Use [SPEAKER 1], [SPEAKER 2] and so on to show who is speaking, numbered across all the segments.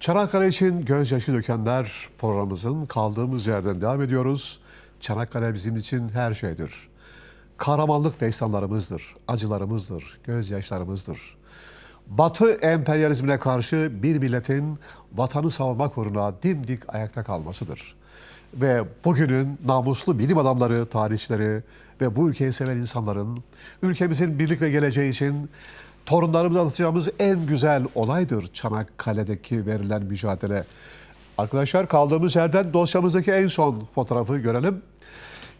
[SPEAKER 1] Çanakkale için gözyaşı dökenler programımızın kaldığımız yerden devam ediyoruz. Çanakkale bizim için her şeydir. Kahramanlık destanlarımızdır, acılarımızdır, gözyaşlarımızdır. Batı emperyalizmine karşı bir milletin vatanı savunmak uğruna dimdik ayakta kalmasıdır. Ve bugünün namuslu bilim adamları, tarihçileri ve bu ülkeyi seven insanların ülkemizin birlik ve geleceği için torunlarımıza anlatacağımız en güzel olaydır Çanakkale'deki verilen mücadele. Arkadaşlar kaldığımız yerden dosyamızdaki en son fotoğrafı görelim.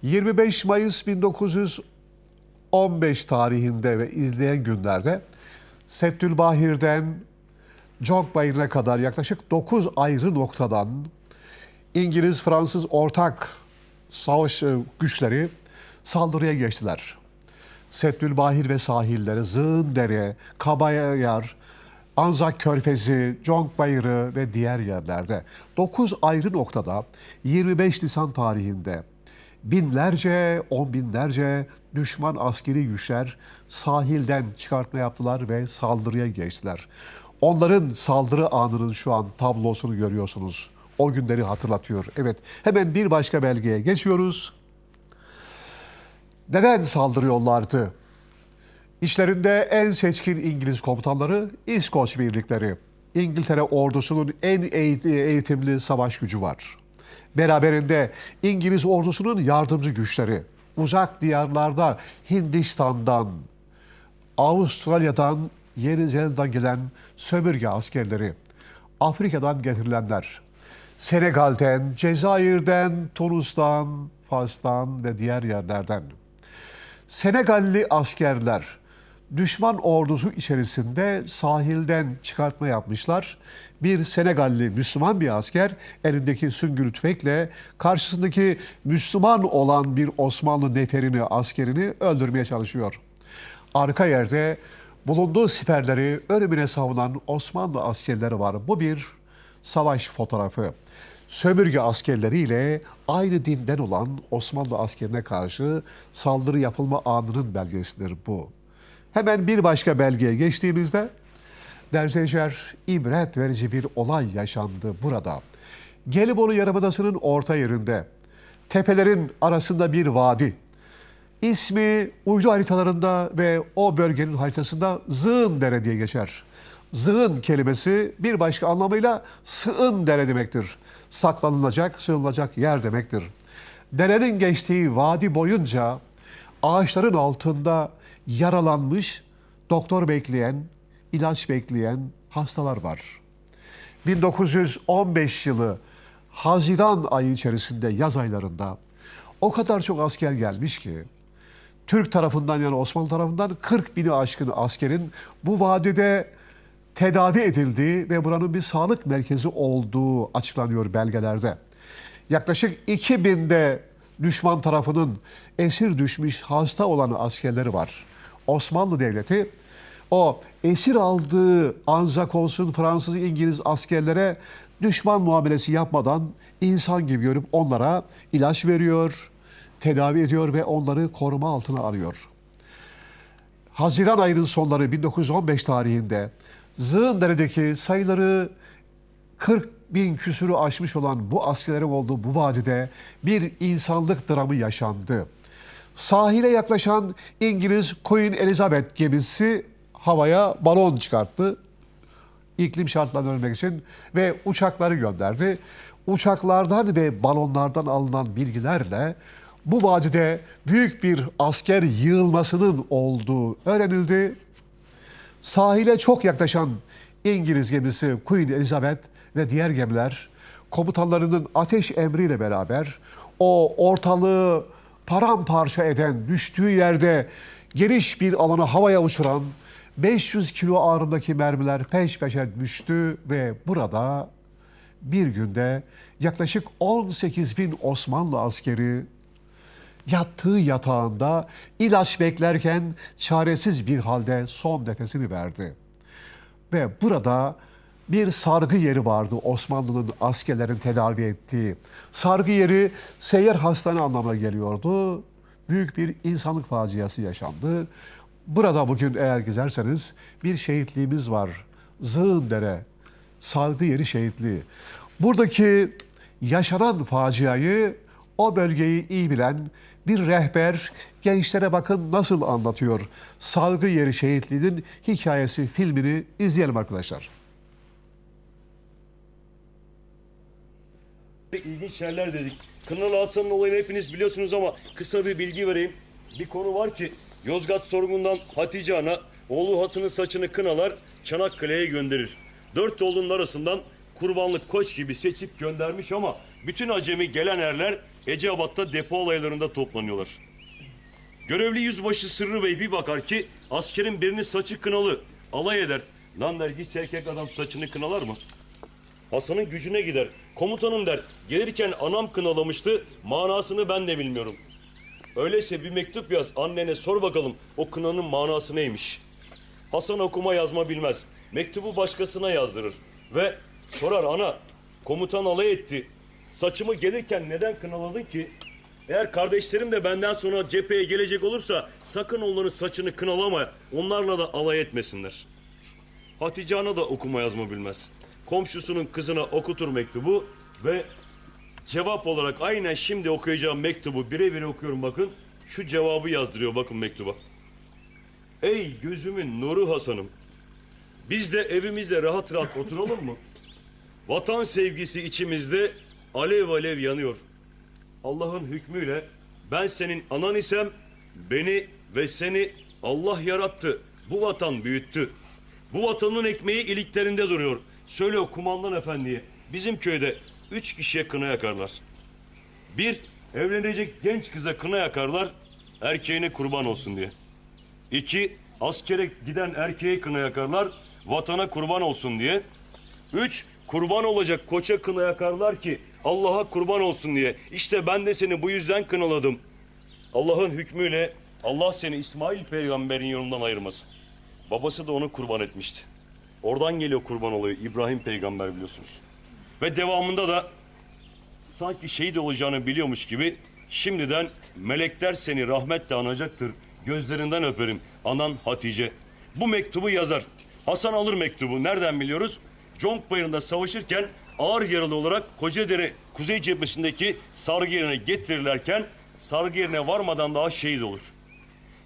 [SPEAKER 1] 25 Mayıs 1915 tarihinde ve izleyen günlerde Settülbahir'den Jogbayırı'na kadar yaklaşık 9 ayrı noktadan İngiliz-Fransız ortak savaş e, güçleri saldırıya geçtiler. Settülbahir ve sahilleri, Zığındere, Kabayar, Anzak Körfezi, Jogbayırı ve diğer yerlerde 9 ayrı noktada 25 Nisan tarihinde binlerce, on binlerce düşman askeri güçler sahilden çıkartma yaptılar ve saldırıya geçtiler. Onların saldırı anının şu an tablosunu görüyorsunuz. O günleri hatırlatıyor. Evet, hemen bir başka belgeye geçiyoruz. Neden saldırıyorlardı? İşlerinde en seçkin İngiliz komutanları İskoç birlikleri. İngiltere ordusunun en eğit- eğitimli savaş gücü var. Beraberinde İngiliz ordusunun yardımcı güçleri. Uzak diyarlarda Hindistan'dan, Avustralya'dan, Yeni Zelanda'dan gelen sömürge askerleri. Afrika'dan getirilenler. Senegal'den, Cezayir'den, Tunus'tan, Fas'tan ve diğer yerlerden. Senegalli askerler düşman ordusu içerisinde sahilden çıkartma yapmışlar. Bir Senegalli Müslüman bir asker elindeki süngülü tüfekle karşısındaki Müslüman olan bir Osmanlı neferini, askerini öldürmeye çalışıyor. Arka yerde bulunduğu siperleri ölümüne savunan Osmanlı askerleri var. Bu bir savaş fotoğrafı. Sömürge askerleriyle aynı dinden olan Osmanlı askerine karşı saldırı yapılma anının belgesidir bu. Hemen bir başka belgeye geçtiğimizde Derzecer ibret verici bir olay yaşandı burada. Gelibolu Yarımadası'nın orta yerinde tepelerin arasında bir vadi. İsmi uydu haritalarında ve o bölgenin haritasında Zığın Dere diye geçer. Zığın kelimesi bir başka anlamıyla sığın dere demektir. Saklanılacak, sığınılacak yer demektir. Derenin geçtiği vadi boyunca ağaçların altında yaralanmış, doktor bekleyen, ilaç bekleyen hastalar var. 1915 yılı Haziran ayı içerisinde yaz aylarında o kadar çok asker gelmiş ki Türk tarafından yani Osmanlı tarafından 40 bini aşkın askerin bu vadide tedavi edildiği ve buranın bir sağlık merkezi olduğu açıklanıyor belgelerde. Yaklaşık 2000'de düşman tarafının esir düşmüş hasta olan askerleri var. Osmanlı Devleti o esir aldığı Anzak olsun Fransız İngiliz askerlere düşman muamelesi yapmadan insan gibi görüp onlara ilaç veriyor, tedavi ediyor ve onları koruma altına alıyor. Haziran ayının sonları 1915 tarihinde Zığındere'deki sayıları 40 bin küsürü aşmış olan bu askerlerin olduğu bu vadide bir insanlık dramı yaşandı. Sahile yaklaşan İngiliz Queen Elizabeth gemisi havaya balon çıkarttı. İklim şartlarını önlemek için ve uçakları gönderdi. Uçaklardan ve balonlardan alınan bilgilerle bu vadide büyük bir asker yığılmasının olduğu öğrenildi. Sahile çok yaklaşan İngiliz gemisi Queen Elizabeth ve diğer gemiler komutanlarının ateş emriyle beraber o ortalığı paramparça eden, düştüğü yerde geniş bir alanı havaya uçuran 500 kilo ağırlığındaki mermiler peş peşe düştü ve burada bir günde yaklaşık 18 bin Osmanlı askeri yattığı yatağında ilaç beklerken çaresiz bir halde son nefesini verdi. Ve burada bir sargı yeri vardı Osmanlı'nın askerlerin tedavi ettiği. Sargı yeri seyyar hastane anlamına geliyordu. Büyük bir insanlık faciası yaşandı. Burada bugün eğer gezerseniz bir şehitliğimiz var. Zığındere salgı yeri şehitliği. Buradaki yaşanan faciayı, o bölgeyi iyi bilen bir rehber gençlere bakın nasıl anlatıyor. Salgı yeri şehitliğinin hikayesi filmini izleyelim arkadaşlar.
[SPEAKER 2] İlginç yerler dedik. Kınalı Hasan'ın olayını hepiniz biliyorsunuz ama kısa bir bilgi vereyim. Bir konu var ki Yozgat sorgundan Hatice Ana oğlu Hasan'ın saçını kınalar Çanakkale'ye gönderir. Dört oğlunun arasından kurbanlık koç gibi seçip göndermiş ama bütün acemi gelen erler Eceabat'ta depo olaylarında toplanıyorlar. Görevli yüzbaşı Sırrı Bey bir bakar ki askerin birinin saçı kınalı. Alay eder. Lan der hiç erkek adam saçını kınalar mı? Hasan'ın gücüne gider. Komutanım der, gelirken anam kınalamıştı, manasını ben de bilmiyorum. Öyleyse bir mektup yaz, annene sor bakalım o kınanın manası neymiş. Hasan okuma yazma bilmez. Mektubu başkasına yazdırır. Ve sorar ana, komutan alay etti. Saçımı gelirken neden kınaladın ki? Eğer kardeşlerim de benden sonra cepheye gelecek olursa sakın onların saçını kınalama, onlarla da alay etmesinler. Hatice Ana da okuma yazma bilmez. Komşusunun kızına okutur mektubu ve cevap olarak aynen şimdi okuyacağım mektubu birebir okuyorum bakın. Şu cevabı yazdırıyor bakın mektuba. Ey gözümün nuru Hasan'ım. Biz de evimizde rahat rahat oturalım mı? Vatan sevgisi içimizde alev alev yanıyor. Allah'ın hükmüyle ben senin anan isem beni ve seni Allah yarattı. Bu vatan büyüttü. Bu vatanın ekmeği iliklerinde duruyor. Söyle o kumandan efendiye. Bizim köyde üç kişiye kına yakarlar. Bir, evlenecek genç kıza kına yakarlar. Erkeğine kurban olsun diye. İki, askere giden erkeğe kına yakarlar. Vatana kurban olsun diye. Üç, kurban olacak koça kına yakarlar ki Allah'a kurban olsun diye. İşte ben de seni bu yüzden kınaladım. Allah'ın hükmüyle Allah seni İsmail peygamberin yolundan ayırmasın. Babası da onu kurban etmişti. Oradan geliyor kurban oluyor İbrahim peygamber biliyorsunuz. Ve devamında da sanki şehit olacağını biliyormuş gibi şimdiden melekler seni rahmetle anacaktır. Gözlerinden öperim anan Hatice. Bu mektubu yazar. Hasan alır mektubu. Nereden biliyoruz? Conk Bayırı'nda savaşırken ağır yaralı olarak Kocaeli kuzey cephesindeki sargı yerine getirirlerken sargı varmadan daha şehit olur.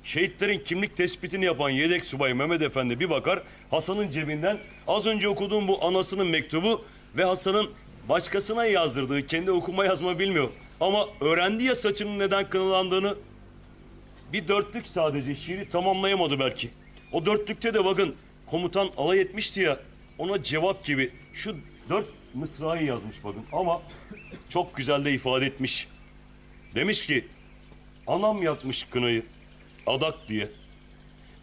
[SPEAKER 2] Şehitlerin kimlik tespitini yapan yedek subay Mehmet Efendi bir bakar Hasan'ın cebinden az önce okuduğum bu anasının mektubu ve Hasan'ın başkasına yazdırdığı kendi okuma yazma bilmiyor. Ama öğrendi ya saçının neden kınalandığını bir dörtlük sadece şiiri tamamlayamadı belki. O dörtlükte de bakın komutan alay etmişti ya ona cevap gibi şu dört mısrayı yazmış bakın ama çok güzel de ifade etmiş. Demiş ki anam yatmış kınayı adak diye.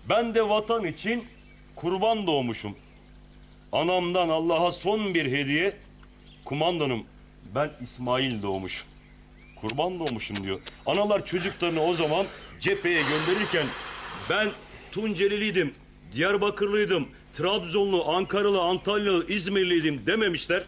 [SPEAKER 2] Ben de vatan için kurban doğmuşum. Anamdan Allah'a son bir hediye kumandanım ben İsmail doğmuşum. Kurban doğmuşum diyor. Analar çocuklarını o zaman cepheye gönderirken ben Tunceliliydim, Diyarbakırlıydım, Trabzonlu, Ankaralı, Antalyalı, İzmirliydim dememişler.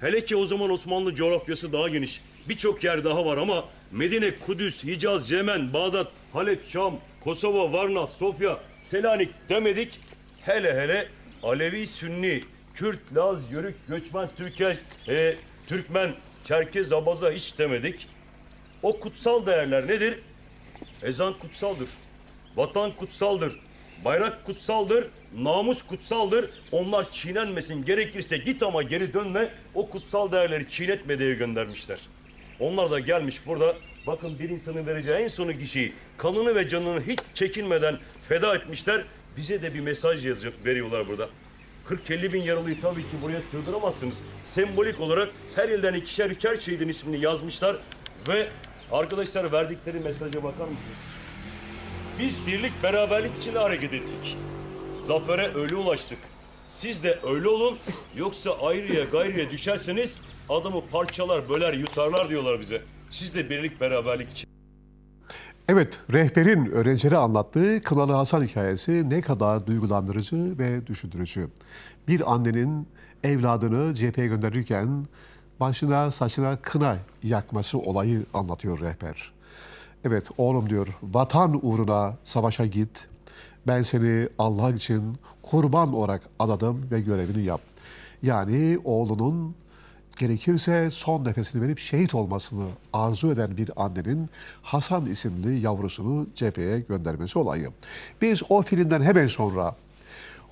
[SPEAKER 2] Hele ki o zaman Osmanlı coğrafyası daha geniş. Birçok yer daha var ama Medine, Kudüs, Hicaz, Yemen, Bağdat, Halep, Şam, Kosova, Varna, Sofya, Selanik demedik. Hele hele Alevi, Sünni, Kürt, Laz, Yörük, Göçmen, Türker, e, Türkmen, Çerkez, Abaza hiç demedik. O kutsal değerler nedir? Ezan kutsaldır. Vatan kutsaldır. Bayrak kutsaldır. Namus kutsaldır. Onlar çiğnenmesin. Gerekirse git ama geri dönme. O kutsal değerleri çiğnetme diye göndermişler. Onlar da gelmiş burada. Bakın bir insanın vereceği en sonu kişiyi kanını ve canını hiç çekinmeden feda etmişler. Bize de bir mesaj yazıyor, veriyorlar burada. 40-50 bin yaralıyı tabii ki buraya sığdıramazsınız. Sembolik olarak her ilden ikişer üçer şehidin ismini yazmışlar ve arkadaşlar verdikleri mesaja bakar mısınız? Biz birlik beraberlik içinde hareket ettik. Zafere öyle ulaştık. Siz de öyle olun yoksa ayrıya gayrıya düşerseniz adamı parçalar, böler, yutarlar diyorlar bize. Siz de birlik beraberlik için.
[SPEAKER 1] Evet, rehberin öğrencilere anlattığı Kınalı Hasan hikayesi ne kadar duygulandırıcı ve düşündürücü. Bir annenin evladını cepheye gönderirken başına saçına kına yakması olayı anlatıyor rehber. Evet oğlum diyor vatan uğruna savaşa git. Ben seni Allah için kurban olarak adadım ve görevini yap. Yani oğlunun gerekirse son nefesini verip şehit olmasını arzu eden bir annenin Hasan isimli yavrusunu cepheye göndermesi olayı. Biz o filmden hemen sonra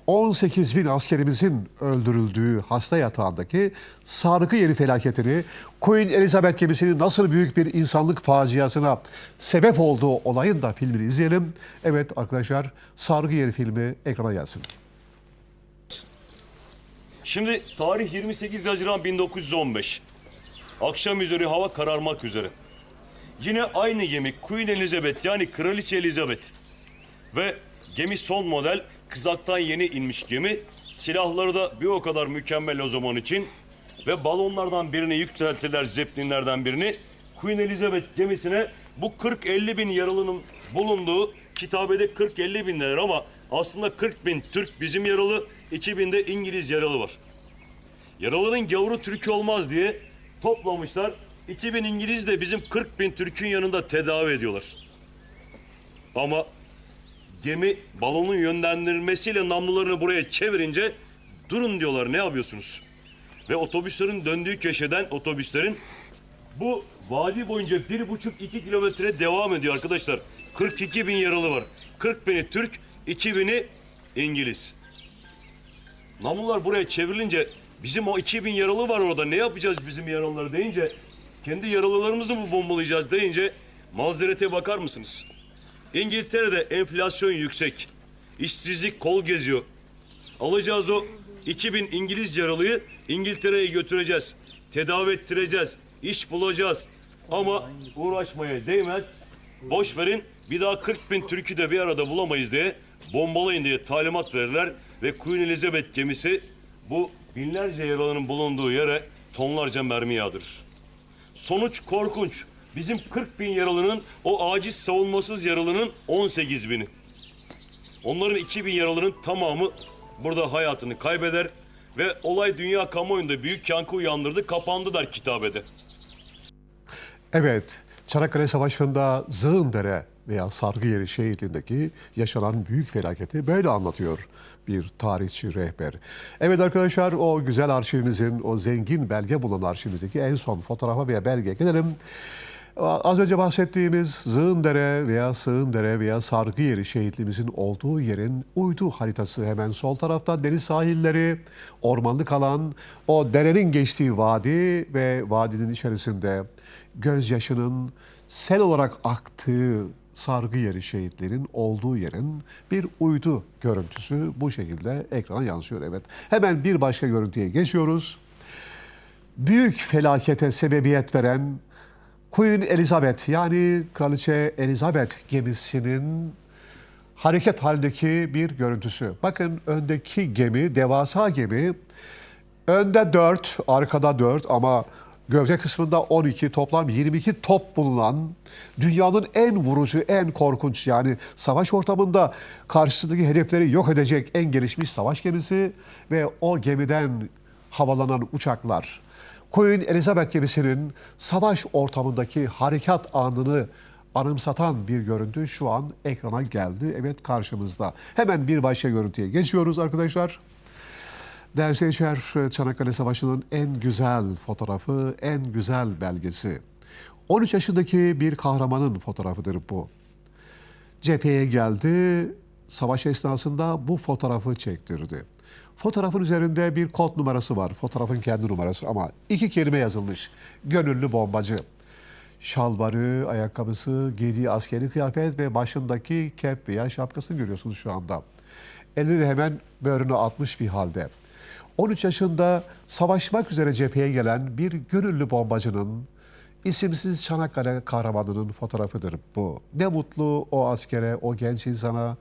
[SPEAKER 1] 18 bin askerimizin öldürüldüğü hasta yatağındaki sargı yeri felaketini, Queen Elizabeth gemisinin nasıl büyük bir insanlık faciasına sebep olduğu olayın da filmini izleyelim. Evet arkadaşlar sargı yeri filmi ekrana gelsin.
[SPEAKER 2] Şimdi tarih 28 Haziran 1915. Akşam üzeri hava kararmak üzere. Yine aynı gemi Queen Elizabeth yani Kraliçe Elizabeth. Ve gemi son model kızaktan yeni inmiş gemi. Silahları da bir o kadar mükemmel o zaman için. Ve balonlardan birini yükselttiler Zeppelinlerden birini. Queen Elizabeth gemisine bu 40-50 bin yaralının bulunduğu kitabede 40-50 bin denir ama aslında 40 bin Türk bizim yaralı, 2000 de İngiliz yaralı var. Yaralının gavuru Türk olmaz diye toplamışlar. 2000 İngiliz de bizim 40 bin Türk'ün yanında tedavi ediyorlar. Ama gemi balonun yönlendirilmesiyle namlularını buraya çevirince durun diyorlar ne yapıyorsunuz? Ve otobüslerin döndüğü köşeden otobüslerin bu vadi boyunca bir buçuk iki kilometre devam ediyor arkadaşlar. 42 bin yaralı var. 40 bini Türk, 2 bini İngiliz. Namlular buraya çevrilince bizim o 2000 yaralı var orada ne yapacağız bizim yaralıları deyince kendi yaralılarımızı mı bombalayacağız deyince mazerete bakar mısınız? İngiltere'de enflasyon yüksek. işsizlik kol geziyor. Alacağız o 2000 İngiliz yaralıyı İngiltere'ye götüreceğiz. Tedavi ettireceğiz. iş bulacağız. Ama uğraşmaya değmez. Boş verin bir daha 40 bin Türk'ü de bir arada bulamayız diye bombalayın diye talimat verirler. Ve Queen Elizabeth gemisi bu binlerce yaralının bulunduğu yere tonlarca mermi yağdırır. Sonuç korkunç. Bizim 40 bin yaralının o aciz savunmasız yaralının 18 bini. Onların 2000 yaralının tamamı burada hayatını kaybeder ve olay dünya kamuoyunda büyük yankı uyandırdı, kapandı der kitabede.
[SPEAKER 1] Evet, Çanakkale Savaşı'nda Zığındere veya Sargıyeri şehitliğindeki yaşanan büyük felaketi böyle anlatıyor bir tarihçi rehber. Evet arkadaşlar o güzel arşivimizin, o zengin belge bulunan arşivimizdeki en son fotoğrafa veya belgeye gelelim. Az önce bahsettiğimiz Zığındere veya Sığındere veya Sargıyeri şehitliğimizin olduğu yerin uydu haritası hemen sol tarafta deniz sahilleri, ormanlık alan, o derenin geçtiği vadi ve vadinin içerisinde gözyaşının sel olarak aktığı sargı yeri şehitlerin olduğu yerin bir uydu görüntüsü bu şekilde ekrana yansıyor. Evet. Hemen bir başka görüntüye geçiyoruz. Büyük felakete sebebiyet veren Queen Elizabeth yani Kraliçe Elizabeth gemisinin hareket halindeki bir görüntüsü. Bakın öndeki gemi, devasa gemi. Önde 4, arkada 4 ama gövde kısmında 12, toplam 22 top bulunan dünyanın en vurucu, en korkunç yani savaş ortamında karşısındaki hedefleri yok edecek en gelişmiş savaş gemisi ve o gemiden havalanan uçaklar. Queen Elizabeth gemisinin savaş ortamındaki harekat anını anımsatan bir görüntü şu an ekrana geldi. Evet karşımızda. Hemen bir başka görüntüye geçiyoruz arkadaşlar. Seyirciler, Çanakkale Savaşı'nın en güzel fotoğrafı, en güzel belgesi. 13 yaşındaki bir kahramanın fotoğrafıdır bu. Cepheye geldi, savaş esnasında bu fotoğrafı çektirdi. Fotoğrafın üzerinde bir kod numarası var, fotoğrafın kendi numarası ama iki kelime yazılmış. Gönüllü bombacı. Şalvarı, ayakkabısı, giydiği askeri kıyafet ve başındaki kep veya şapkasını görüyorsunuz şu anda. Elini hemen böğrüne atmış bir halde. 13 yaşında savaşmak üzere cepheye gelen bir gönüllü bombacının isimsiz Çanakkale kahramanının fotoğrafıdır bu. Ne mutlu o askere, o genç insana,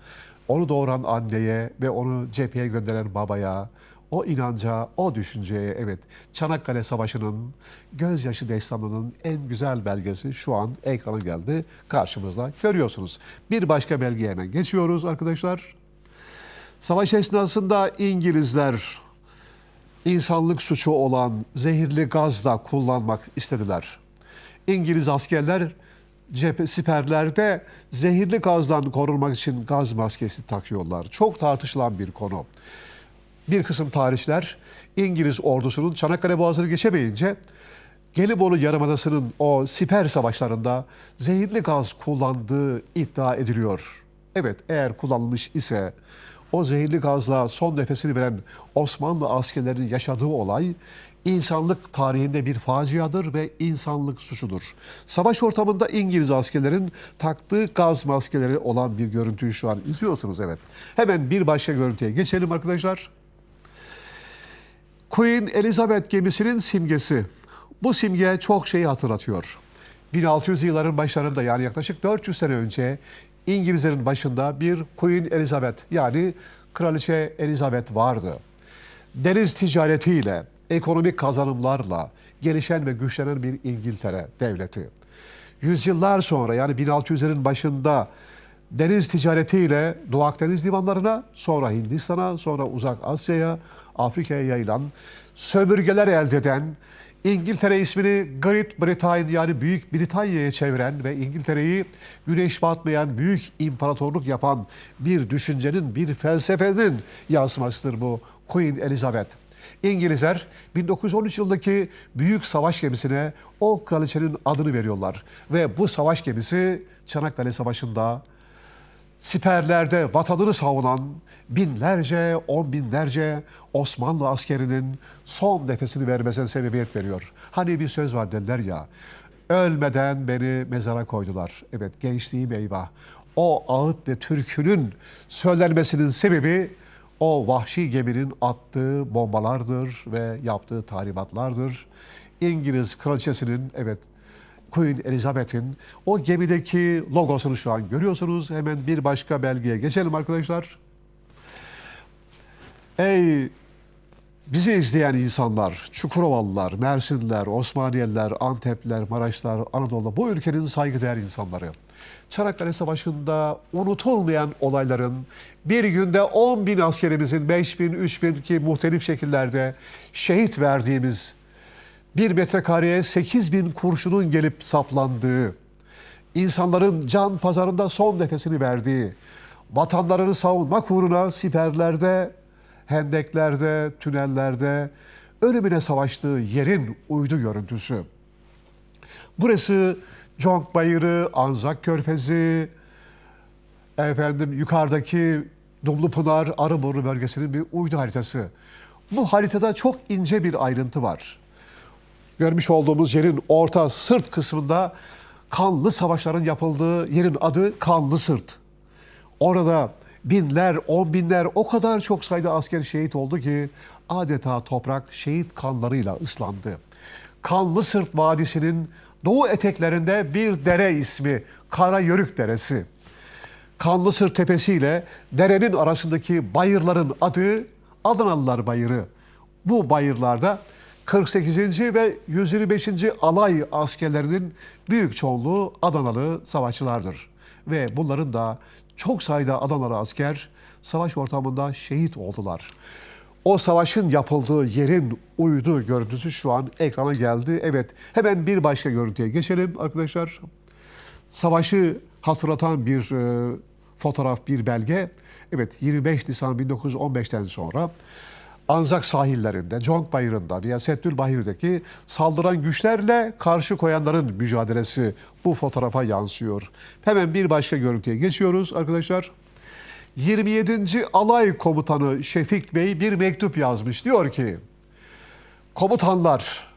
[SPEAKER 1] onu doğuran anneye ve onu cepheye gönderen babaya, o inanca, o düşünceye evet Çanakkale Savaşı'nın gözyaşı destanının en güzel belgesi şu an ekrana geldi karşımızda görüyorsunuz. Bir başka belgeye hemen geçiyoruz arkadaşlar. Savaş esnasında İngilizler insanlık suçu olan zehirli gaz da kullanmak istediler. İngiliz askerler cephe siperlerde zehirli gazdan korunmak için gaz maskesi takıyorlar. Çok tartışılan bir konu. Bir kısım tarihçiler İngiliz ordusunun Çanakkale Boğazı'nı geçemeyince Gelibolu Yarımadası'nın o siper savaşlarında zehirli gaz kullandığı iddia ediliyor. Evet eğer kullanılmış ise o zehirli gazla son nefesini veren Osmanlı askerlerinin yaşadığı olay insanlık tarihinde bir faciadır ve insanlık suçudur. Savaş ortamında İngiliz askerlerin taktığı gaz maskeleri olan bir görüntüyü şu an izliyorsunuz evet. Hemen bir başka görüntüye geçelim arkadaşlar. Queen Elizabeth gemisinin simgesi. Bu simge çok şeyi hatırlatıyor. 1600 yılların başlarında yani yaklaşık 400 sene önce İngilizlerin başında bir Queen Elizabeth yani Kraliçe Elizabeth vardı. Deniz ticaretiyle, ekonomik kazanımlarla gelişen ve güçlenen bir İngiltere devleti. Yüzyıllar sonra yani 1600'lerin başında deniz ticaretiyle Doğu Akdeniz limanlarına, sonra Hindistan'a, sonra Uzak Asya'ya, Afrika'ya yayılan sömürgeler elde eden, İngiltere ismini Great Britain yani Büyük Britanya'ya çeviren ve İngiltere'yi güneş batmayan büyük imparatorluk yapan bir düşüncenin, bir felsefenin yansımasıdır bu Queen Elizabeth. İngilizler 1913 yılındaki büyük savaş gemisine o kraliçenin adını veriyorlar. Ve bu savaş gemisi Çanakkale Savaşı'nda siperlerde vatanını savunan binlerce, on binlerce Osmanlı askerinin son nefesini vermesine sebebiyet veriyor. Hani bir söz var derler ya, ölmeden beni mezara koydular. Evet gençliğim eyvah. O ağıt ve türkünün söylenmesinin sebebi o vahşi geminin attığı bombalardır ve yaptığı tahribatlardır. İngiliz kraliçesinin evet Queen Elizabeth'in o gemideki logosunu şu an görüyorsunuz. Hemen bir başka belgeye geçelim arkadaşlar. Ey bizi izleyen insanlar, Çukurovalılar, Mersinliler, Osmaniyeliler, Antepliler, Maraşlar, Anadolu bu ülkenin saygıdeğer insanları. Çanakkale Savaşı'nda unutulmayan olayların bir günde 10 bin askerimizin 5 bin, 3 bin ki muhtelif şekillerde şehit verdiğimiz bir metrekareye 8 bin kurşunun gelip saplandığı, insanların can pazarında son nefesini verdiği, vatanlarını savunmak uğruna siperlerde, hendeklerde, tünellerde ölümüne savaştığı yerin uydu görüntüsü. Burası Conk Bayırı, Anzak Körfezi, efendim yukarıdaki Dumlupınar, Arıburnu bölgesinin bir uydu haritası. Bu haritada çok ince bir ayrıntı var. Görmüş olduğumuz yerin orta sırt kısmında kanlı savaşların yapıldığı yerin adı Kanlı Sırt. Orada binler, on binler o kadar çok sayıda asker şehit oldu ki adeta toprak şehit kanlarıyla ıslandı. Kanlı Sırt Vadisi'nin doğu eteklerinde bir dere ismi Kara Yörük Deresi. Kanlısır Tepesi ile derenin arasındaki bayırların adı Adanalılar Bayırı. Bu bayırlarda 48. ve 125. alay askerlerinin büyük çoğunluğu Adanalı savaşçılardır. Ve bunların da çok sayıda Adanalı asker savaş ortamında şehit oldular. O savaşın yapıldığı yerin uydu görüntüsü şu an ekrana geldi. Evet hemen bir başka görüntüye geçelim arkadaşlar savaşı hatırlatan bir e, fotoğraf, bir belge. Evet 25 Nisan 1915'ten sonra Anzak sahillerinde, Conk Bayırı'nda veya Settül Bahir'deki saldıran güçlerle karşı koyanların mücadelesi bu fotoğrafa yansıyor. Hemen bir başka görüntüye geçiyoruz arkadaşlar. 27. Alay Komutanı Şefik Bey bir mektup yazmış. Diyor ki, komutanlar,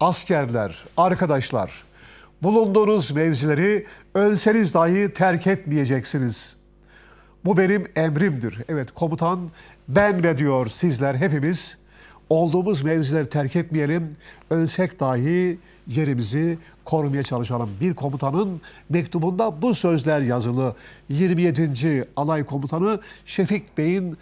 [SPEAKER 1] askerler, arkadaşlar, bulunduğunuz mevzileri ölseniz dahi terk etmeyeceksiniz. Bu benim emrimdir. Evet komutan ben ve diyor sizler hepimiz olduğumuz mevzileri terk etmeyelim. Ölsek dahi yerimizi korumaya çalışalım. Bir komutanın mektubunda bu sözler yazılı. 27. Alay Komutanı Şefik Bey'in